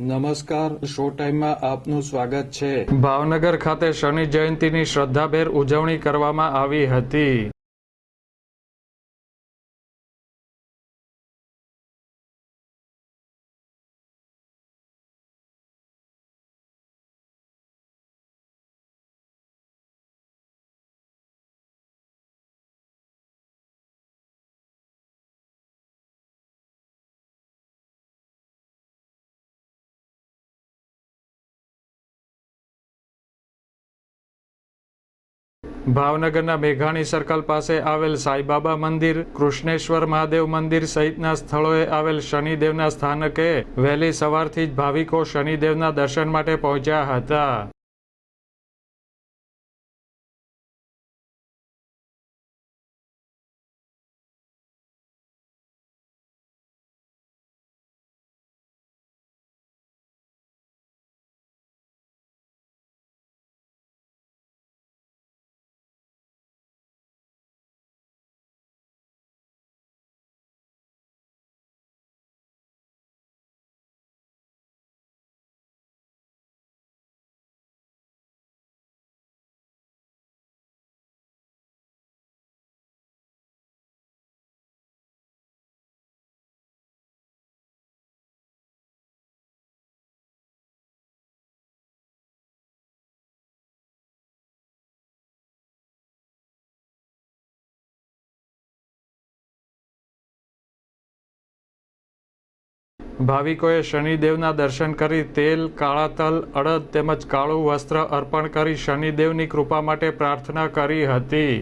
નમસ્કાર શો ટાઈમમાં આપનું સ્વાગત છે. ભાવનગર ખાતે શનિ જયંતીની શ્રદ્ધાભેર ઉજવણી કરવામાં આવી હતી. ભાવનગરના મેઘાણી સર્કલ પાસે આવેલ સાંઈબાબા મંદિર, કૃષ્ણેશ્વર મહાદેવ મંદિર સહિતના સ્થળોએ આવેલ શનિદેવના સ્થાનકે વહેલી સવારથી જ ભાવિકો શનિદેવના દર્શન માટે પહોંચ્યા હતા. ભાવિકોએ શનિદેવના દર્શન કરી તેલ, કાળા તલ, અડદ તેમજ કાળું વસ્ત્ર અર્પણ કરી શનિદેવની કૃપા માટે પ્રાર્થના કરી હતી.